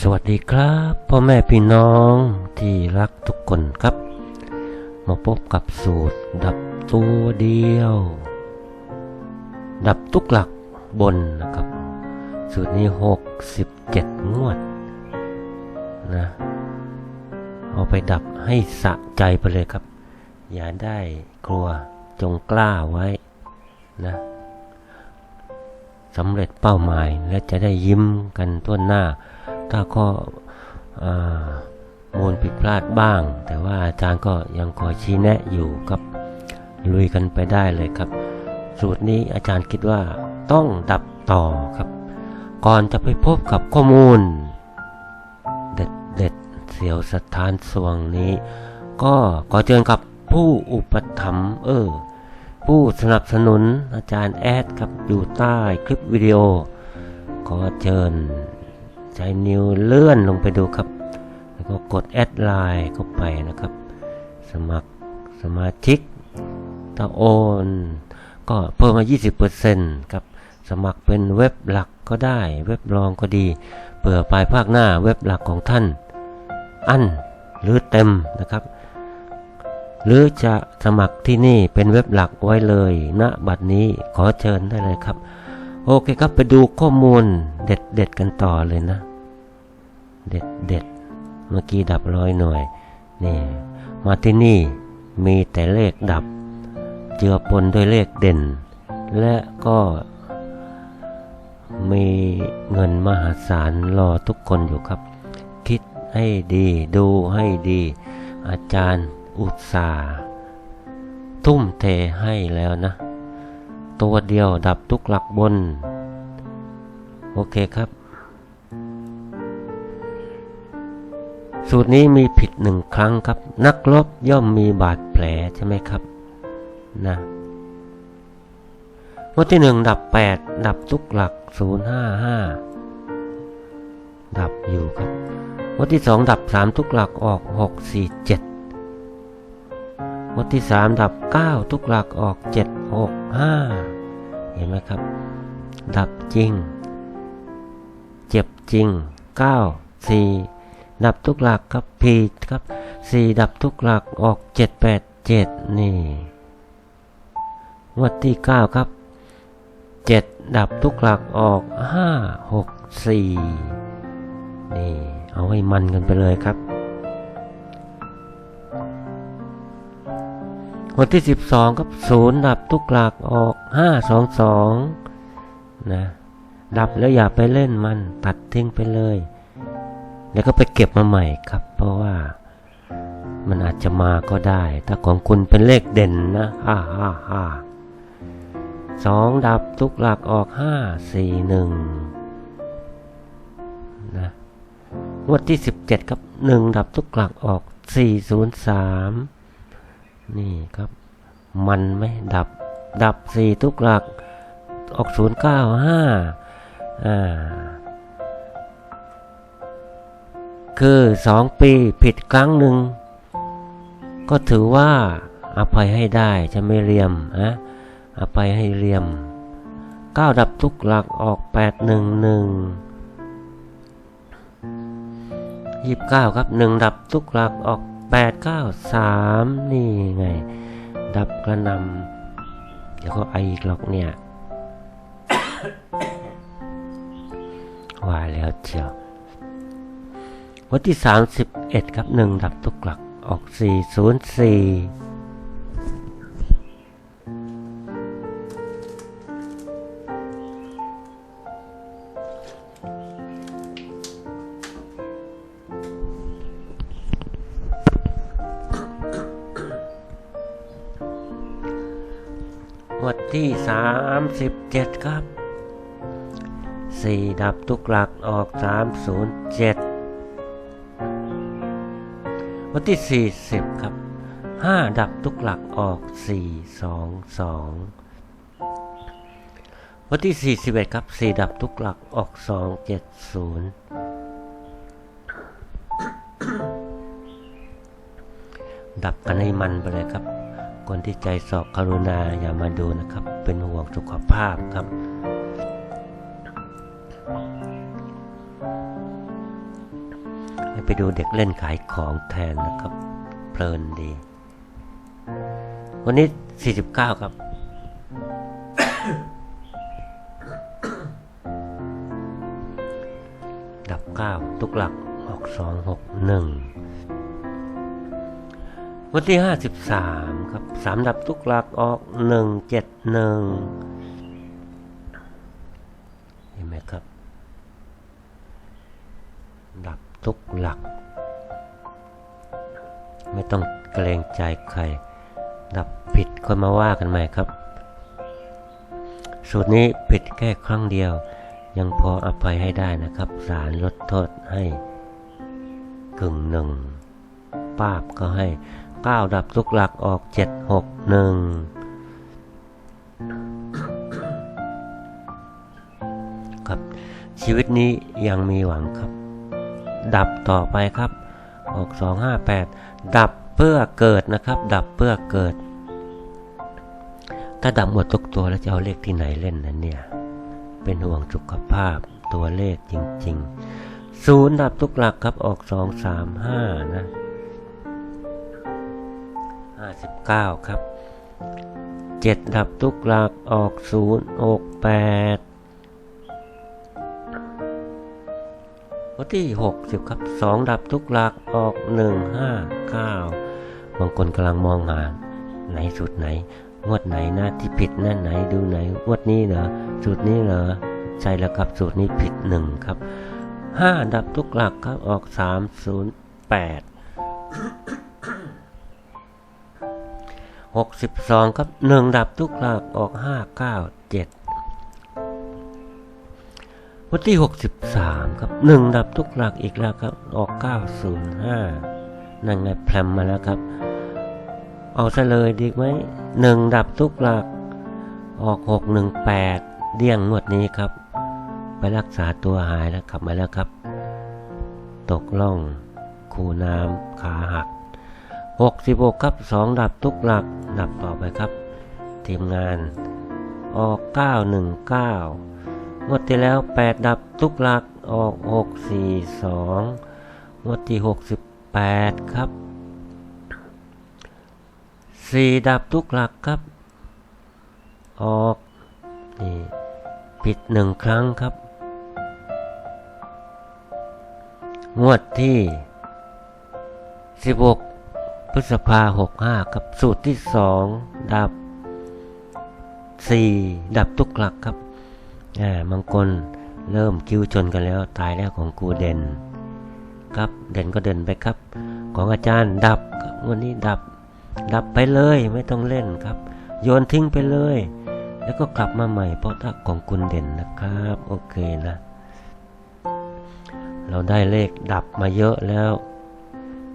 สวัสดีครับพ่อแม่พี่น้องที่รักทุกคนครับ มาพบกับสูตร ดับตัวเดียว ดับทุกหลักบนนะครับ สูตรนี้ 67 งวดนะเอาไปดับให้สะใจไปเลยครับ อย่าได้กลัวจงกล้าไว้นะสำเร็จเป้าหมายและจะได้ยิ้มกันทั่วหน้า ถ้าก็อ่ามูลผิดพลาดบ้าง แต่ว่าอาจารย์ก็ยังคอยชี้แนะอยู่ครับลุยกันไปได้เลยครับ สูตรนี้อาจารย์คิดว่าต้องดับต่อครับ ก่อนจะไปพบกับข้อมูล เด็ดเด็ดเสียวสถานสวงนี้ ก็ขอเชิญกับผู้อุปถัมภ์เออผู้สนับสนุนอาจารย์แอดครับอยู่ใต้คลิปวิดีโอ ขอเชิญ ใช้นิ้วเลื่อนลงไปดูครับ แล้วก็กดแอดไลน์เข้าไปนะครับ สมัครสมาชิกถ้าโอนก็เพิ่มมา 20%ครับ สมัครเป็นเว็บหลักก็ได้ เว็บรองก็ดี เผื่อปลายภาคหน้าเว็บหลักของท่าน อันหรือเต็มนะครับ หรือจะสมัครที่นี่เป็นเว็บหลักไว้เลยณบัดนี้ขอเชิญได้เลยครับ โอเคครับไปดูข้อมูลเด็ดเด็ดกันต่อเลยนะ เด็ดเด็ดเมื่อกี้ดับร้อยหน่วยนี่มาที่นี่มีแต่เลขดับ เจือปนด้วยเลขเด่น และก็มีเงินมหาศาลรอทุกคนอยู่ครับ คิดให้ดีดูให้ดี อาจารย์อุตสาทุ่มเทให้แล้วนะ ตัวเดียวดับทุกหลักบน โอเคครับ สูตรนี้มีผิดหนึ่งครั้งครับ นักรบย่อมมีบาดแผลใช่ไหมครับ นะงวดที่หนึ่งดับแปดดับทุกหลักศูนย์ห้าห้าดับอยู่ครับงวดที่สองดับสามทุกหลักออกหกสี่เจ็ดงวดที่สามดับเก้าทุกหลักออกเจ็ด หกห้าเห็นไหมครับ ดับจริง เจ็บจริงเก้าสี่ดับทุกหลักครับผิดครับสี่ดับทุกหลักออกเจ็ดแปดเจ็ดนี่งวดที่เก้าครับเจ็ดดับทุกหลักออกห้าหกสี่นี่ เอาให้มันกันไปเลยครับ งวันที่สิบสองครับศูนย์ดับทุกหลักออกห้าสองสองนะดับแล้วอย่าไปเล่นมันตัดทิ้งไปเลย แล้วก็ไปเก็บมาใหม่ครับ เพราะว่ามันอาจจะมาก็ได้ ถ้าของคุณเป็นเลขเด่นนะฮ่าฮ่าฮ่าสองดับทุกหลักออกห้าสี่หนึ่งนะงวดที่สิบเจ็ดครับหนึ่งดับทุกหลักออกสี่ศูนย์สาม นี่ครับ มันไหมดับ ดับสี่ทุกหลัก ออกศูนย์เก้าห้าอ่า คือสองปีผิดครั้งหนึ่ง ก็ถือว่าอภัยให้ได้จะไม่เรียมนะอภัยให้เรียมเก้าดับทุกหลักออกแปดหนึ่งหนึ่งยี่สิบเก้าครับหนึ่งดับทุกหลักออก แปดเก้าสามนี่ไง ดับกระนำเดี๋ยวก็ไออีกหรอกเนี่ย ว่าแล้วเชียว วันที่ 31 ครับหนึ่งดับทุกหลักออก 404 37ครับสี่ดับทุกหลักออกสามศูนย์เจ็ดวันที่สี่สิบครับห้าดับทุกหลักออกสี่สองสองวันที่สี่สิบเอ็ดครับสี่ดับทุกหลักออกสองเจ็ดศูนย์ดับกันให้มันไปเลยครับ คนที่ใจสอบกรุณาอย่ามาดูนะครับ เป็นห่วงสุขภาพครับไปดูเด็กเล่นขายของแทนนะครับ เพลินดี วันนี้ 49 ครับดับ 9 ทุกหลักออก2 6 1 วันที่ 53 ครับ3ดับทุกหลักออก 1 7 1 เห็นไหมครับ ดับทุกหลัก ไม่ต้องเกรงใจใคร ดับผิดก็มาว่ากันใหม่ครับ สูตรนี้ผิดแค่ครั้งเดียว ยังพออภัยให้ได้นะครับศาลลดโทษให้กึ่งหนึ่ง ปาบก็ให้ เก้าดับทุกหลักออกเจ็ดหกหนึ่งครับ ชีวิตนี้ยังมีหวังครับ ดับต่อไปครับ ออก258ดับเพื่อเกิดนะครับ ดับเพื่อเกิด ถ้าดับหมดทุกตัวแล้วจะเอาเลขที่ไหนเล่นนั้นเนี่ย เป็นห่วงสุขภาพตัวเลขจริง ๆ ศูนย์ดับทุกหลักครับออก235นะ 59 ครับ 7 ดับทุกหลักออก0 6 8วันที่ 60 ครับ 2 ดับทุกหลักออก 1 5 9 บางคนกำลังมองหาไหนสุดไหน งวดไหนนะที่ผิดนั่ไหนดูไหนงวดนี้เหรอสูตรนี้เหรอใช่แล้วครับสูตรนี้ผิดหนึ่งครับ 5 ดับทุกหลักครับออก 308 62ครับ1ดับทุกหลักออก597วันที่63ครับ1ดับทุกหลักอีกแล้วครับออก905นั่นไงแพรมมาแล้วครับ เอาซะเลยดีไหม1ดับทุกหลัก ออก618เดี่ยงงวดนี้ครับ ไปรักษาตัวหายแล้วกลับมาแล้วครับ ตกล่อง คูน้ำขาหัก 66ครับ 2 ดับทุกหลัก ดับต่อไปครับ ทีมงาน ออก 919งวดที่แล้ว 8 ดับทุกหลัก ออก 642งวดที่ 68 ครับ 4 ดับทุกหลักครับ ออกนี่ผิดหนึ่งครั้งครับ งวดที่ 16 พฤษภา65ครับสูตรที่2ดับ4ดับทุกหลักครับอ่าบางคนเริ่มคิวชนกันแล้วตายแล้วของกูเด่นครับ เด่นก็เด่นไปครับ ของอาจารย์ดับวันนี้ดับ ดับไปเลยไม่ต้องเล่นครับ โยนทิ้งไปเลย แล้วก็กลับมาใหม่เพราะถ้าของคุณเด่นนะครับโอเคนะ เราได้เลขดับมาเยอะแล้ว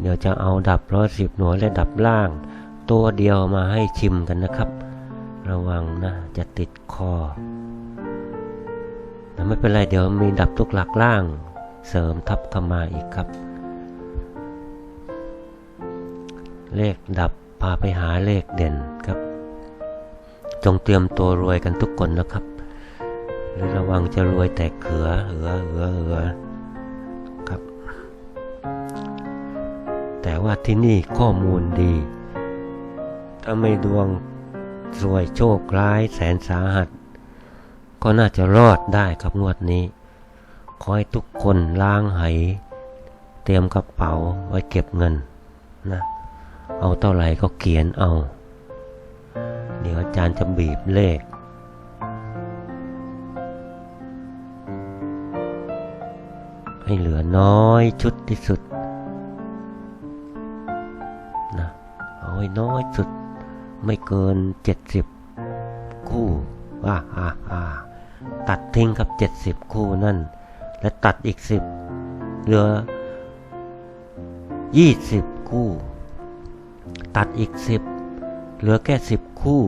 เดี๋ยวจะเอาดับร้อยสิบหน่วยและดับล่าง ตัวเดียวมาให้ชิมกันนะครับ ระวังนะจะติดคอแต่ไม่เป็นไรเดี๋ยวมีดับทุกหลักล่าง เสริมทับเข้ามาอีกครับ เลขดับพาไปหาเลขเด่นครับ จงเตรียมตัวรวยกันทุกคนนะครับ หรือระวังจะรวยแต่เขือเหือเหือเหือ แต่ว่าที่นี่ข้อมูลดี ถ้าไม่ดวงรวยโชคร้ายแสนสาหัส ก็น่าจะรอดได้ครับงวดนี้ขอให้ทุกคนล้างไหเตรียมกระเป๋าไว้เก็บเงินนะเอาเท่าไหร่ก็เขียนเอา เดี๋ยวอาจารย์จะบีบเลขให้เหลือน้อยชุดที่สุด ให้น้อยสุด ไม่เกินเจ็ดสิบคู่ว่าอ่าอ่าตัดทิ้งครับเจ็ดสิบคู่นั่น และตัดอีกสิบเหลือยี่สิบคู่ ตัดอีกสิบเหลือแค่สิบคู่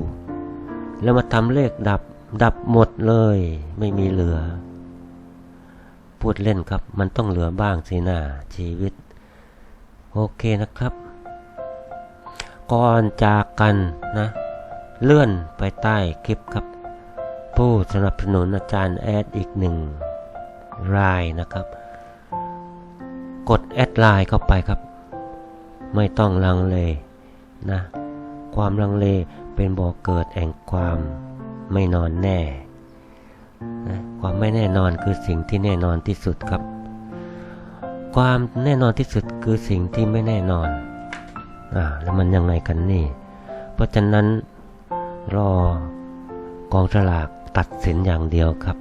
แล้วมาทำเลขดับดับหมดเลย ไม่มีเหลือ พูดเล่นครับ มันต้องเหลือบ้างสินะชีวิต โอเคนะครับ ก่อนจากกันนะ เลื่อนไปใต้คลิปครับ ผู้สนับสนุนอาจารย์แอดอีกหนึ่งรายนะครับ กดแอดไลน์เข้าไปครับ ไม่ต้องลังเลนะ ความลังเลเป็นบ่อเกิดแห่งความไม่นอนแน่นะความไม่แน่นอนคือสิ่งที่แน่นอนที่สุดครับ ความแน่นอนที่สุดคือสิ่งที่ไม่แน่นอน อ่าแล้วมันยังไงกันนี่ เพราะฉะนั้นรอกองฉลากตัดสินอย่างเดียวครับ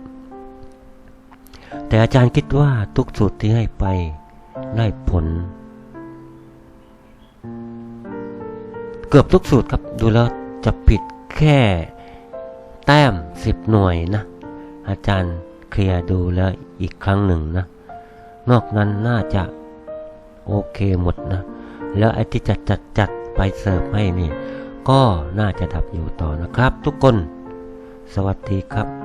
แต่อาจารย์คิดว่าทุกสูตรที่ให้ไปได้ผล เกือบทุกสูตรครับดูแล้วจะผิดแค่แต้มสิบหน่วยนะ อาจารย์เคลียร์ดูแล้วอีกครั้งหนึ่งนะ นอกนั้นน่าจะโอเคหมดนะ แล้วไอ้ที่จัดจัดจัดไปเสิร์ฟให้นี่ ก็น่าจะดับอยู่ต่อนะครับ ทุกคน สวัสดีครับ